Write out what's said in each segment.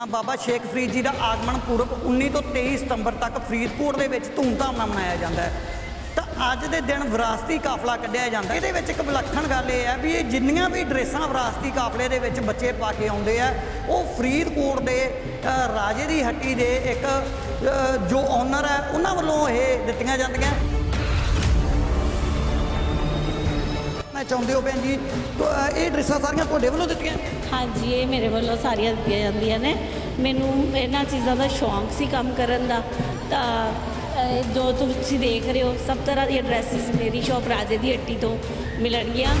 ਬਾਬਾ ਸ਼ੇਖ ਫਰੀਦ ਜੀ ਦਾ ਆਗਮਨ ਪੁਰਬ 19 ਤੋਂ 23 ਸਤੰਬਰ ਤੱਕ ਫਰੀਦਕੋਟ ਦੇ ਵਿੱਚ ਧੂਮਧਾਮ ਨਾਲ ਮਨਾਇਆ ਜਾਂਦਾ ਹੈ। ਤਾਂ ਅੱਜ ਦੇ ਦਿਨ ਵਿਰਾਸਤੀ ਕਾਫਲਾ ਕੱਢਿਆ ਜਾਂਦਾ ਇਹਦੇ ਵਿੱਚ ਇੱਕ ਵਿਲੱਖਣ ਗੱਲ ਇਹ ਹੈ ਵੀ ਇਹ ਜਿੰਨੀਆਂ ਵੀ ਡਰੈਸਾਂ ਵਿਰਾਸਤੀ ਕਾਫਲੇ ਦੇ ਵਿੱਚ ਬੱਚੇ ਪਾ ਕੇ ਆਉਂਦੇ ਆ, ਉਹ ਫਰੀਦਕੋਟ ਦੇ ਰਾਜੇ ਦੀ ਹੱਟੀ ਦੇ ਇੱਕ ਜੋ ਓਨਰ ਹੈ, ਉਹਨਾਂ ਵੱਲੋਂ ਇਹ ਦਿੱਤੀਆਂ ਜਾਂਦੀਆਂ। ਮੈਂ ਚਾਹੁੰਦੇ ਹੋ ਭੈਣ ਜੀ ਇਹ ਡਰੈਸਾਂ ਸਾਰੀਆਂ ਤੁਹਾਡੇ ਵੱਲੋਂ ਦਿੱਤੀਆਂ? ਹਾਂਜੀ ਇਹ ਮੇਰੇ ਵੱਲੋਂ ਸਾਰੀਆਂ ਦਿੱਤੀਆਂ ਜਾਂਦੀਆਂ ਨੇ। ਮੈਨੂੰ ਇਹਨਾਂ ਚੀਜ਼ਾਂ ਦਾ ਸ਼ੌਂਕ ਸੀ ਕੰਮ ਕਰਨ ਦਾ। ਤਾਂ ਇਹ ਜੋ ਤੁਸੀਂ ਦੇਖ ਰਹੇ ਹੋ ਸਭ ਤਰ੍ਹਾਂ ਦੀਆਂ ਡਰੈਸਿਸ ਮੇਰੀ ਸ਼ੌਪ ਰਾਜੇ ਦੀ ਹੱਟੀ ਤੋਂ ਮਿਲਣਗੀਆਂ।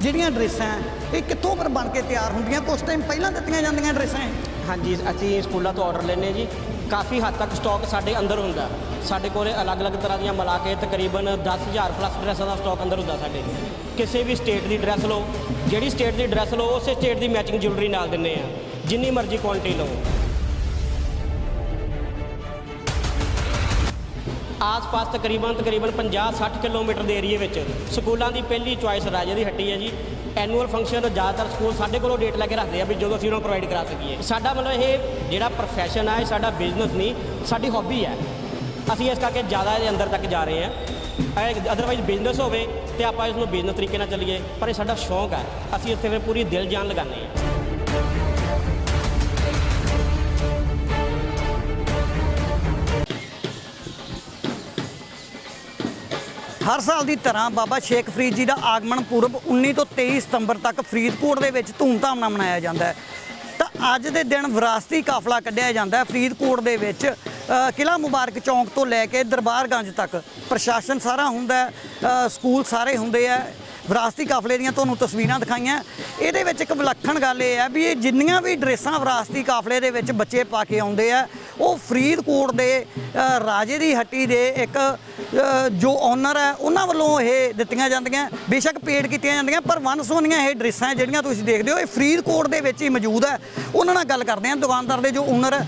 ਜਿਹੜੀਆਂ ਡਰੈਸਾਂ ਇਹ ਕਿੱਥੋਂ ਪਰ ਬਣ ਕੇ ਤਿਆਰ ਹੁੰਦੀਆਂ? ਕੁਝ ਟਾਈਮ ਪਹਿਲਾਂ ਦਿੱਤੀਆਂ ਜਾਂਦੀਆਂ ਡਰੈਸਾਂ ਇਹ? ਹਾਂਜੀ ਅਸੀਂ ਸਕੂਲਾਂ ਤੋਂ ਆਰਡਰ ਲੈਂਦੇ ਜੀ। ਕਾਫੀ ਹੱਦ ਤੱਕ ਸਟਾਕ ਸਾਡੇ ਅੰਦਰ ਹੁੰਦਾ ਸਾਡੇ ਕੋਲੇ ਅਲੱਗ-ਅਲੱਗ ਤਰ੍ਹਾਂ ਦੀਆਂ ਮਿਲਾ ਕੇ ਤਕਰੀਬਨ 10000 ਪਲੱਸ ਡਰੈਸਾਂ ਦਾ ਸਟਾਕ ਅੰਦਰ ਹੁੰਦਾ ਸਾਡੇ। ਕਿਸੇ ਵੀ ਸਟੇਟ ਦੀ ਡਰੈਸ ਲਓ, ਜਿਹੜੀ ਸਟੇਟ ਦੀ ਡਰੈਸ ਲਓ, ਉਸੇ ਸਟੇਟ ਦੀ ਮੈਚਿੰਗ ਜਿਊਲਰੀ ਨਾਲ ਦਿੰਨੇ ਆ। ਜਿੰਨੀ ਮਰਜ਼ੀ ਕੁਆਂਟੀਟੀ ਲਓ। ਆਸ-ਪਾਸ ਤਕਰੀਬਨ ਤਕਰੀਬਨ 50-60 ਕਿਲੋਮੀਟਰ ਦੇ ਏਰੀਏ ਵਿੱਚ ਸਕੂਲਾਂ ਦੀ ਪਹਿਲੀ ਚੁਆਇਸ ਰਾਜੇ ਦੀ ਹੱਟੀ ਹੈ ਜੀ। ਐਨੂਅਲ ਫੰਕਸ਼ਨ ਜ਼ਿਆਦਾਤਰ ਸਕੂਲ ਸਾਡੇ ਕੋਲੋਂ ਡੇਟ ਲੈ ਕੇ ਰੱਖਦੇ ਆ ਵੀ ਜਦੋਂ ਅਸੀਂ ਉਹਨਾਂ ਨੂੰ ਪ੍ਰੋਵਾਈਡ ਕਰਾ ਸਕੀਏ। ਸਾਡਾ ਮਤਲਬ ਇਹ ਜਿਹੜਾ ਪ੍ਰੋਫੈਸ਼ਨ ਹੈ ਇਹ ਸਾਡਾ ਬਿਜ਼ਨਸ ਨਹੀਂ, ਸਾਡੀ ਹੌਬੀ ਹੈ ਅਸੀਂ ਇਸ ਕਰਕੇ ਜ਼ਿਆਦਾ ਇਹਦੇ ਅੰਦਰ ਤੱਕ ਜਾ ਰਹੇ ਹਾਂ ਅਦਰਵਾਈਜ਼ ਬਿਜ਼ਨਸ ਹੋਵੇ ਤੇ ਆਪਾਂ ਇਸ ਨੂੰ ਬਿਜ਼ਨਸ ਤਰੀਕੇ ਨਾਲ ਚੱਲੀਏ, ਪਰ ਇਹ ਸਾਡਾ ਸ਼ੌਂਕ ਹੈ ਅਸੀਂ ਇੱਥੇ ਫਿਰ ਪੂਰੀ ਦਿਲ ਜਾਨ ਲਗਾਉਂਦੇ ਹਾਂ ਹਰ ਸਾਲ ਦੀ ਤਰ੍ਹਾਂ ਬਾਬਾ ਸ਼ੇਖ ਫਰੀਦ ਜੀ ਦਾ ਆਗਮਨ ਪੁਰਬ 19 ਤੋਂ 23 ਸਤੰਬਰ ਤੱਕ ਫਰੀਦਕੋਟ ਦੇ ਵਿੱਚ ਧੂਮਧਾਮ ਨਾਲ ਮਨਾਇਆ ਜਾਂਦਾ ਹੈ। ਤਾਂ ਅੱਜ ਦੇ ਦਿਨ ਵਿਰਾਸਤੀ ਕਾਫਲਾ ਕੱਢਿਆ ਜਾਂਦਾ ਹੈ ਫਰੀਦਕੋਟ ਦੇ ਵਿੱਚ ਅ, ਕਿਲ੍ਹਾ ਮੁਬਾਰਕ ਚੌਂਕ ਤੋਂ ਲੈ ਕੇ ਦਰਬਾਰਗੰਜ ਤੱਕ। ਪ੍ਰਸ਼ਾਸਨ ਸਾਰਾ ਹੁੰਦਾ ਸਕੂਲ ਸਾਰੇ ਹੁੰਦੇ ਆ ਵਿਰਾਸਤੀ ਕਾਫਲੇ ਦੀਆਂ ਤੁਹਾਨੂੰ ਤਸਵੀਰਾਂ ਦਿਖਾਈਆਂ। ਇਹਦੇ ਵਿੱਚ ਇੱਕ ਵਿਲੱਖਣ ਗੱਲ ਇਹ ਹੈ ਵੀ ਇਹ ਜਿੰਨੀਆਂ ਵੀ ਡਰੈਸਾਂ ਵਿਰਾਸਤੀ ਕਾਫਲੇ ਦੇ ਵਿੱਚ ਬੱਚੇ ਪਾ ਕੇ ਆਉਂਦੇ ਆ ਉਹ ਫਰੀਦਕੋਟ ਦੇ ਰਾਜੇ ਦੀ ਹੱਟੀ ਦੇ ਇੱਕ ਜੋ ਓਨਰ ਹੈ ਉਹਨਾਂ ਵੱਲੋਂ ਇਹ ਦਿੱਤੀਆਂ ਜਾਂਦੀਆਂ। ਬੇਸ਼ੱਕ ਪੇਡ ਕੀਤੀਆਂ ਜਾਂਦੀਆਂ ਪਰ ਵਨ ਸੋਨੀਆਂ ਇਹ ਡਰੈਸਾਂ ਜਿਹੜੀਆਂ ਤੁਸੀਂ ਦੇਖਦੇ ਹੋ ਇਹ ਫਰੀਦਕੋਟ ਦੇ ਵਿੱਚ ਹੀ ਮੌਜੂਦ ਹੈ। ਉਹਨਾਂ ਨਾਲ ਗੱਲ ਕਰਦੇ ਹਾਂ ਦੁਕਾਨਦਾਰ ਦੇ ਜੋ ਓਨਰ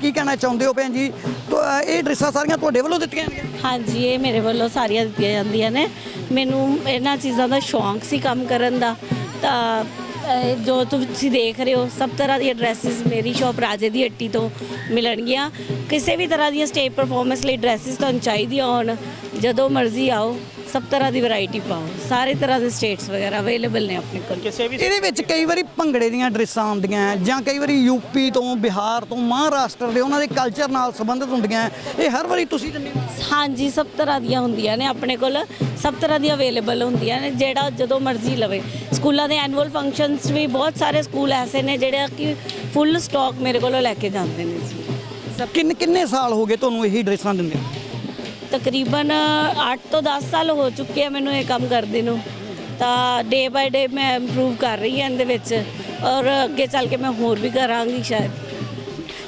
ਕੀ ਕਹਿਣਾ ਚਾਹੁੰਦੇ ਹੋ ਭੈਣ ਜੀ? ਤੋ, ਇਹ ਡਰੈਸਾਂ ਸਾਰੀਆਂ ਤੁਹਾਡੇ ਵੱਲੋਂ ਦਿੱਤੀਆਂ ਜਾਂਦੀਆਂ? ਹਾਂਜੀ ਇਹ ਮੇਰੇ ਵੱਲੋਂ ਸਾਰੀਆਂ ਦਿੱਤੀਆਂ ਜਾਂਦੀਆਂ ਨੇ। ਮੈਨੂੰ ਇਹਨਾਂ ਚੀਜ਼ਾਂ ਦਾ ਸ਼ੌਂਕ ਸੀ ਕੰਮ ਕਰਨ ਦਾ। ਤਾਂ ਜੋ ਤੁਸੀਂ ਦੇਖ ਰਹੇ ਹੋ, ਸਭ ਤਰ੍ਹਾਂ ਦੀਆਂ ਡਰੈਸਿਸ ਮੇਰੀ ਸ਼ੌਪ ਰਾਜੇ ਦੀ ਹੱਟੀ ਤੋਂ ਮਿਲਣਗੀਆਂ। ਕਿਸੇ ਵੀ ਤਰ੍ਹਾਂ ਦੀਆਂ ਸਟੇਜ ਪਰਫਾਰਮੈਂਸ ਲਈ ਡਰੈਸਿਸ ਤੁਹਾਨੂੰ ਚਾਹੀਦੀਆਂ ਹੋਣ, ਜਦੋਂ ਮਰਜ਼ੀ ਆਓ। ਸਭ ਤਰ੍ਹਾਂ ਦੀ ਵੈਰਾਈਟੀ ਪਾਓ। ਸਾਰੇ ਤਰ੍ਹਾਂ ਦੇ ਸਟੇਟਸ ਵਗੈਰਾ ਅਵੇਲੇਬਲ ਨੇ ਆਪਣੇ ਕੋਲ। ਕਿਸੇ ਵੀ ਇਹਦੇ ਵਿੱਚ ਕਈ ਵਾਰੀ ਭੰਗੜੇ ਦੀਆਂ ਡਰੈਸਾਂ ਆਉਂਦੀਆਂ ਹੈ ਜਾਂ ਕਈ ਵਾਰੀ ਯੂਪੀ ਤੋਂ ਬਿਹਾਰ ਤੋਂ ਮਹਾਰਾਸ਼ਟਰ ਦੇ ਉਹਨਾਂ ਦੇ ਕਲਚਰ ਨਾਲ ਸੰਬੰਧਿਤ ਹੁੰਦੀਆਂ ਹੈ। ਇਹ ਹਰ ਵਾਰੀ ਤੁਸੀਂ ਦਿੰਦੇ ਹੋ ਹਾਂਜੀ ਸਭ ਤਰ੍ਹਾਂ ਦੀਆਂ ਹੁੰਦੀਆਂ ਨੇ ਆਪਣੇ ਕੋਲ। ਸਭ ਤਰ੍ਹਾਂ ਦੀਆਂ ਅਵੇਲੇਬਲ ਹੁੰਦੀਆਂ ਨੇ ਜਿਹੜਾ ਜਦੋਂ ਮਰਜ਼ੀ ਲਵੇ। ਸਕੂਲਾਂ ਦੇ ਐਨੂਅਲ ਫੰਕਸ਼ਨਸ ਵੀ ਬਹੁਤ ਸਾਰੇ ਸਕੂਲ ਐਸੇ ਨੇ ਜਿਹੜੇ ਕਿ ਫੁੱਲ ਸਟਾਕ ਮੇਰੇ ਕੋਲੋਂ ਲੈ ਕੇ ਜਾਂਦੇ ਨੇ ਜੀ। ਕਿੰਨ ਕਿੰਨੇ ਸਾਲ ਹੋ ਗਏ ਤੁਹਾਨੂੰ ਇਹੀ ਡਰੈਸਾਂ ਦਿੰਦੇ ਤਕਰੀਬਨ 8 ਤੋਂ 10 ਸਾਲ ਹੋ ਚੁੱਕੇ ਆ ਮੈਨੂੰ ਇਹ ਕੰਮ ਕਰਦੇ ਨੂੰ। ਤਾਂ ਡੇ ਬਾਏ ਡੇ ਮੈਂ ਇੰਪਰੂਵ ਕਰ ਰਹੀ ਹਾਂ ਇਹਦੇ ਵਿੱਚ ਔਰ ਅੱਗੇ ਚੱਲ ਕੇ ਮੈਂ ਹੋਰ ਵੀ ਕਰਾਂਗੀ ਸ਼ਾਇਦ।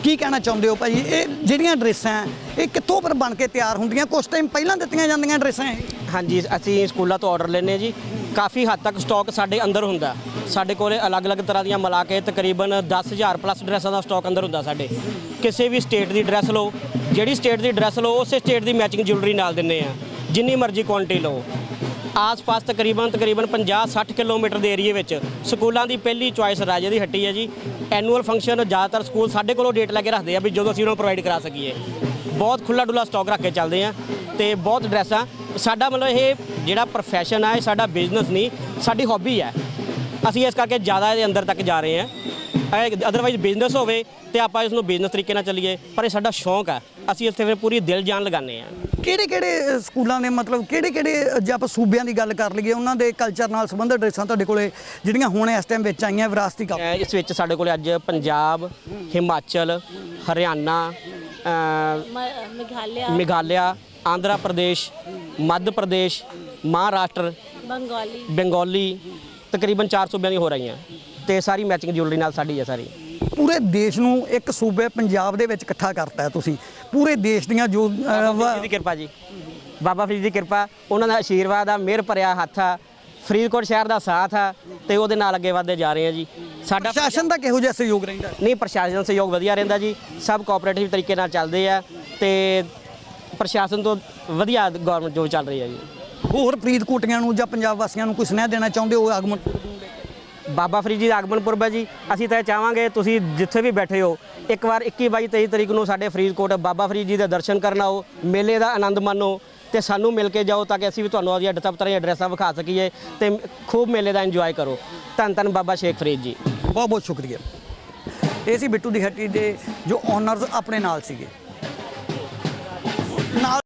ਕੀ ਕਹਿਣਾ ਚਾਹੁੰਦੇ ਹੋ ਭਾਜੀ? ਇਹ ਜਿਹੜੀਆਂ ਡਰੈਸਾਂ ਇਹ ਕਿੱਥੋਂ ਪਰ ਬਣ ਕੇ ਤਿਆਰ ਹੁੰਦੀਆਂ? ਕੁਝ ਟਾਈਮ ਪਹਿਲਾਂ ਦਿੱਤੀਆਂ ਜਾਂਦੀਆਂ ਡਰੈਸਾਂ ਇਹ? ਹਾਂਜੀ ਅਸੀਂ ਸਕੂਲਾਂ ਤੋਂ ਆਰਡਰ ਲੈਂਦੇ ਜੀ। ਕਾਫੀ ਹੱਦ ਤੱਕ ਸਟਾਕ ਸਾਡੇ ਅੰਦਰ ਹੁੰਦਾ। ਸਾਡੇ ਕੋਲੇ ਅਲੱਗ-ਅਲੱਗ ਤਰ੍ਹਾਂ ਦੀਆਂ ਮਿਲਾ ਕੇ ਤਕਰੀਬਨ 10000 ਪਲੱਸ ਡਰੈਸਾਂ ਦਾ ਸਟਾਕ ਅੰਦਰ ਹੁੰਦਾ ਸਾਡੇ। ਕਿਸੇ ਵੀ ਸਟੇਟ ਦੀ ਡਰੈਸ ਲਓ ਜਿਹੜੀ ਸਟੇਟ ਦੀ ਡਰੈਸ ਲਓ, ਉਸੇ ਸਟੇਟ ਦੀ ਮੈਚਿੰਗ ਜਿਊਲਰੀ ਨਾਲ ਦਿੰਨੇ ਆ। ਜਿੰਨੀ ਮਰਜ਼ੀ ਕੁਆਂਟੀ ਲਓ। ਆਸ-ਪਾਸ ਤਕਰੀਬਨ ਤਕਰੀਬਨ 50-60 ਕਿਲੋਮੀਟਰ ਦੇ ਏਰੀਏ ਵਿੱਚ ਸਕੂਲਾਂ ਦੀ ਪਹਿਲੀ ਚੁਆਇਸ ਰਾਜੇ ਦੀ ਹੱਟੀ ਹੈ ਜੀ। ਐਨੂਅਲ ਫੰਕਸ਼ਨ ਜ਼ਿਆਦਾਤਰ ਸਕੂਲ ਸਾਡੇ ਕੋਲੋਂ ਡੇਟ ਲੈ ਕੇ ਰੱਖਦੇ ਆ ਵੀ ਜਦੋਂ ਅਸੀਂ ਉਹਨਾਂ ਨੂੰ ਪ੍ਰੋਵਾਈਡ ਕਰਾ ਸਕੀਏ। ਬਹੁਤ ਖੁੱਲਾ ਡੁੱਲਾ ਸਟਾਕ ਰੱਖ ਕੇ ਚੱਲਦੇ ਆ ਤੇ ਬਹੁਤ ਡਰੈਸਾਂ ਸਾਡਾ ਮਤਲਬ ਇਹ ਜਿਹੜਾ ਪ੍ਰੋਫੈਸ਼ਨ ਹੈ ਇਹ ਸਾਡਾ ਬਿਜ਼ਨਸ ਨਹੀਂ, ਸਾਡੀ ਹੌਬੀ ਹੈ ਅਸੀਂ ਇਸ ਕਰਕੇ ਜ਼ਿਆਦਾ ਇਹਦੇ ਅੰਦਰ ਤੱਕ ਜਾ ਰਹੇ ਹਾਂ ਅਦਰਵਾਈਜ਼ ਬਿਜ਼ਨਸ ਹੋਵੇ ਤੇ ਆਪਾਂ ਇਸ ਨੂੰ ਬਿਜ਼ਨਸ ਤਰੀਕੇ ਨਾਲ ਚੱਲੀਏ ਪਰ ਇਹ ਸਾਡਾ ਸ਼ੌਂਕ ਹੈ। ਅਸੀਂ ਇੱਥੇ ਫਿਰ ਪੂਰੀ ਦਿਲ ਜਾਨ ਲਗਾਉਂਦੇ ਹਾਂ। ਕਿਹੜੇ ਕਿਹੜੇ ਸਕੂਲਾਂ ਦੇ ਮਤਲਬ ਕਿਹੜੇ ਕਿਹੜੇ ਜੇ ਆਪਾਂ ਸੂਬਿਆਂ ਦੀ ਗੱਲ ਕਰ ਲਈਏ ਉਹਨਾਂ ਦੇ ਕਲਚਰ ਨਾਲ ਸੰਬੰਧਿਤ ਡਰੈਸਾਂ ਤੁਹਾਡੇ ਕੋਲੇ ਜਿਹੜੀਆਂ ਹੁਣ ਇਸ ਟਾਈਮ ਵਿੱਚ ਆਈਆਂ ਵਿਰਾਸਤੀ ਅਹ ਇਸ ਵਿੱਚ ਸਾਡੇ ਕੋਲ ਅੱਜ ਪੰਜਾਬ ਹਿਮਾਚਲ ਹਰਿਆਣਾ ਮੇਘਾਲਿਆ। ਮੇਘਾਲਿਆ ਆਂਧਰਾ ਪ੍ਰਦੇਸ਼ ਮੱਧ ਪ੍ਰਦੇਸ਼ ਮਹਾਰਾਸ਼ਟਰ ਬੰਗਾਲੀ। ਬੰਗਾਲੀ ਤਕਰੀਬਨ 4 ਸੂਬਿਆਂ ਦੀ ਹੋ ਰਹੀਆਂ। ਤੇ ਸਾਰੀ ਮੈਚਿੰਗ ਜਿਊਲਰੀ ਨਾਲ ਸਾਡੀ ਹੈ ਸਾਰੀ। ਪੂਰੇ ਦੇਸ਼ ਨੂੰ ਇੱਕ ਸੂਬੇ ਪੰਜਾਬ ਦੇ ਵਿੱਚ ਇਕੱਠਾ ਕਰਤਾ ਹੈ ਤੁਸੀਂ। ਪੂਰੇ ਦੇਸ਼ ਦੀਆਂ ਜੋ ਬਾਬਾ ਫਰੀਦ ਦੀ ਕਿਰਪਾ ਜੀ। ਬਾਬਾ ਫਰੀਦ ਦੀ ਕਿਰਪਾ ਉਹਨਾਂ ਦਾ ਆਸ਼ੀਰਵਾਦ ਆ ਮਿਹਰ ਭਰਿਆ ਹੱਥ ਆ। ਫਰੀਦਕੋਟ ਸ਼ਹਿਰ ਦਾ ਸਾਥ ਆ ਤੇ ਉਹਦੇ ਨਾਲ ਅੱਗੇ ਵਧਦੇ ਜਾ ਰਹੇ ਆ ਜੀ। ਸਾਡਾ ਪ੍ਰਸ਼ਾਸਨ ਦਾ ਕਿਹੋ ਜਿਹਾ ਸਹਿਯੋਗ ਰਹਿੰਦਾ? ਨਹੀਂ ਪ੍ਰਸ਼ਾਸਨ ਸਹਿਯੋਗ ਵਧੀਆ ਰਹਿੰਦਾ ਜੀ। ਸਭ ਕੋਆਪਰੇਟਿਵ ਤਰੀਕੇ ਨਾਲ ਚੱਲਦੇ ਆ ਤੇ ਪ੍ਰਸ਼ਾਸਨ ਤੋਂ ਵਧੀਆ ਗਵਰਨਮੈਂਟ ਜੋ ਚੱਲ ਰਹੀ ਹੈ ਜੀ। ਹੋਰ ਫਰੀਦਕੋਟੀਆਂ ਨੂੰ ਜਾਂ ਪੰਜਾਬ ਵਾਸੀਆਂ ਨੂੰ ਕੋਈ ਸੁਨੇਹਾ ਦੇਣਾ ਚਾਹੁੰਦੇ ਹੋ ਆਗਮਨ? ਬਾਬਾ ਫਰੀਦ ਜੀ ਦਾ ਆਗਮਨ ਪੁਰਬ ਹੈ ਜੀ। ਅਸੀਂ ਤਾਂ ਇਹ ਚਾਹਾਂਗੇ ਤੁਸੀਂ ਜਿੱਥੇ ਵੀ ਬੈਠੇ ਹੋ, ਇੱਕ ਵਾਰ 21 22 23 ਤਰੀਕ ਨੂੰ ਸਾਡੇ ਫਰੀਦਕੋਟ ਬਾਬਾ ਫਰੀਦ ਜੀ ਦੇ ਦਰਸ਼ਨ ਕਰਨ ਆਓ, ਮੇਲੇ ਦਾ ਆਨੰਦ ਮਾਣੋ ਤੇ ਸਾਨੂੰ ਮਿਲ ਕੇ ਜਾਓ ਤਾਂ ਕਿ ਅਸੀਂ ਵੀ ਤੁਹਾਨੂੰ ਉਹਦੀਆਂ ਸਭ ਤਰ੍ਹਾਂ ਦੀਆਂ ਐਡਰੈਸਾਂ ਵਿਖਾ ਸਕੀਏ ਤੇ ਖੂਬ ਮੇਲੇ ਦਾ ਇੰਜੋਏ ਕਰੋ। ਧੰਨ ਧੰਨ ਬਾਬਾ ਸ਼ੇਖ ਫਰੀਦ ਜੀ। ਬਹੁਤ ਬਹੁਤ ਸ਼ੁਕਰੀਆ। ਇਹ ਸੀ ਬਿੱਟੂ ਦੀ ਹੱਟੀ ਦੇ ਜੋ ਓਨਰਸ ਆਪਣੇ ਨਾਲ ਸੀਗੇ। ਨਾਲ